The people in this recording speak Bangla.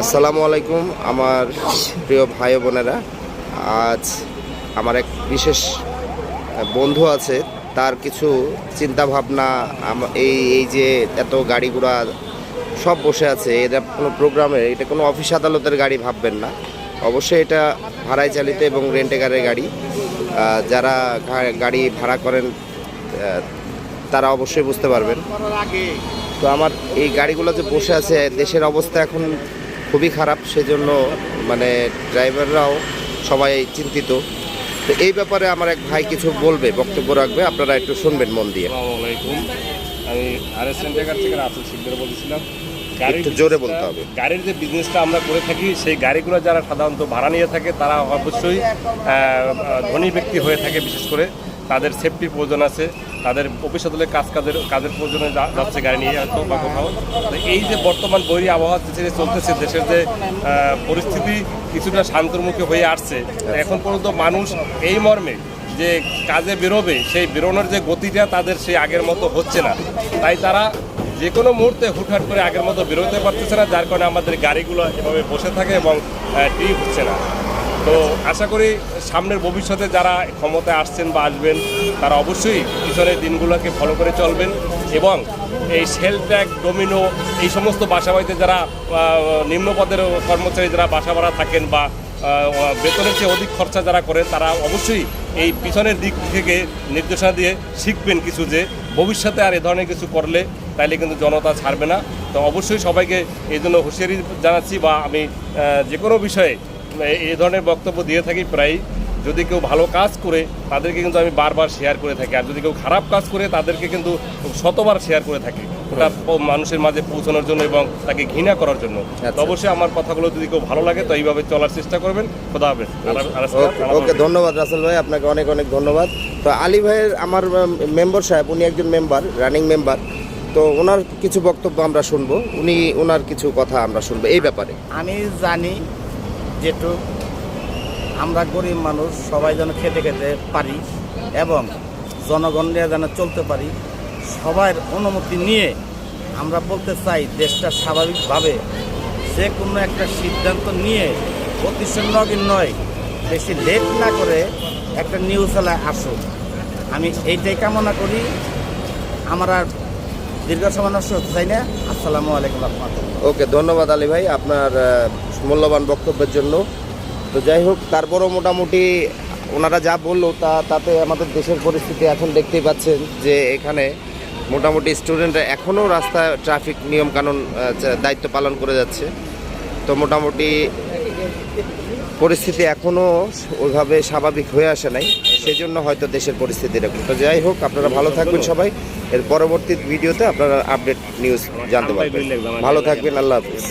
আসসালামু আলাইকুম, আমার প্রিয় ভাই বোনেরা। আজ আমার এক বিশেষ বন্ধু আছে, তার কিছু চিন্তা ভাবনা এই এই যে এত গাড়ি ঘোড়া সব বসে আছে, এটা কোনো প্রোগ্রামে এটা কোনো অফিস আদালতের গাড়ি ভাববেন না। অবশ্যই এটা ভাড়ায় চালিত এবং রেন্টে গাড়ির গাড়ি যারা গাড়ি ভাড়া করেন তারা অবশ্যই বুঝতে পারবেন। তো আমার এই গাড়িগুলো যে বসে আছে, দেশের অবস্থা এখন খুবই খারাপ সেজন্য মানে ড্রাইভাররাও সবাই চিন্তিত। তো এই ব্যাপারে আমার এক ভাই কিছু বলবে বক্তব্য রাখবে আপনারা একটু শুনবেন মন দিয়ে। আমি আর এস থেকে রাসেল শিকদার বলছিলাম একটু জোরে বলতে হবে। গাড়ির যে বিজনেসটা আমরা করে থাকি সেই গাড়িগুলো যারা সাধারণত ভাড়া নিয়ে থাকে তারা অবশ্যই ধনী ব্যক্তি হয়ে থাকে বিশেষ করে। তাদের সেফটির প্রয়োজন আছে তাদের অফিস আদালতে কাজ কাজের কাজের প্রয়োজনে যাচ্ছে গাড়ি নিয়ে হয়তো বা কোথাও। তো এই যে বর্তমান বৈরী আবহাওয়া যে চলতেছে দেশের যে পরিস্থিতি কিছুটা শান্তর্মুখী হয়ে আসছে এখন পর্যন্ত মানুষ এই মর্মে যে কাজে বেরোবে সেই বেরোনোর যে গতিটা তাদের সেই আগের মতো হচ্ছে না। তাই তারা যে কোনো মুহূর্তে হুটহাট করে আগের মতো বেরোতে পারতেছে না যার কারণে আমাদের গাড়িগুলো এভাবে বসে থাকে এবং ট্রিপ হচ্ছে না। তো আশা করি সামনের ভবিষ্যতে যারা ক্ষমতায় আসছেন বা আসবেন, তারা অবশ্যই পিছনের দিনগুলোকে ফলো করে চলবেন এবং এই সেল ট্যাগ ডোমিনো এই সমস্ত বাসা বাড়িতে যারা নিম্ন পদের কর্মচারী যারা বাসা ভাড়া থাকেন বা বেতনের চেয়ে অধিক খরচা যারা করেন, তারা অবশ্যই এই পিছনের দিক থেকে নির্দেশনা দিয়ে শিখবেন কিছু যে ভবিষ্যতে আর এ ধরনের কিছু করলে তাইলে কিন্তু জনতা ছাড়বে না। তো অবশ্যই সবাইকে এই জন্য হুঁশিয়ারি জানাচ্ছি বা আমি যে কোনো বিষয়ে এই- এই ধরনের বক্তব্য দিয়ে থাকি প্রায়। যদি কেউ ভালো কাজ করে তাদেরকে কিন্তু আমি বারবার শেয়ার করে থাকি। আর যদি কেউ খারাপ কাজ করে তাদেরকে কিন্তু শতবার শেয়ার করে থাকি। ওটা মানুষের মাঝে পৌঁছানোর জন্য এবং তাকে ঘৃণা করার জন্য। তো আচ্ছা। অবশ্যই আমার কথাগুলো যদি কেউ ভালো লাগে তো এইভাবে চলার চেষ্টা করবেন। খোদা হবে ওকে ধন্যবাদ রাসেল ভাই আপনাকে অনেক অনেক ধন্যবাদ। তো আলী ভাইয়ের আমার মেম্বার সাহেব উনি একজন মেম্বার রানিং মেম্বার তো ওনার কিছু বক্তব্য আমরা শুনব। উনি ওনার কিছু কথা আমরা শুনব। এই ব্যাপারে। আমি জানি যেটু আমরা গরিব মানুষ, সবাই যেন খেতে খেতে পারি এবং জনগণ নিয়ে যেন চলতে পারি, সবার অনুমতি নিয়ে আমরা বলতে চাই, দেশটা স্বাভাবিকভাবে যে কোনো একটা সিদ্ধান্ত নিয়ে অতি নগীন নয়, বেশি লেট না করে একটা নিউজ চালায় আসুক। আমি এইটাই কামনা করি। আমার আর দীর্ঘ সময় নষ্ট হতে চাই না। আসসালামু আলাইকুম রহমতুল্লাহ। ওকে ধন্যবাদ আলী ভাই আপনার মূল্যবান বক্তব্যের জন্য। তো যাই হোক তারপরও মোটামুটি ওনারা যা বলল তা তাতে আমাদের দেশের পরিস্থিতি এখন দেখতেই পাচ্ছেন যে এখানে মোটামুটি স্টুডেন্টরা এখনও রাস্তায় ট্রাফিক নিয়মকানুন আহ, যা- দায়িত্ব পালন করে যাচ্ছে। তো মোটামুটি পরিস্থিতি এখনও ওইভাবে স্বাভাবিক হয়ে আসে নাই সেই জন্য হয়তো দেশের পরিস্থিতি এরকম। তো যাই হোক আপনারা ভালো থাকবেন সবাই। এর পরবর্তী ভিডিওতে আপনারা আপডেট নিউজ জানতে পারবেন। ভালো থাকবেন আল্লাহ হাফিজ।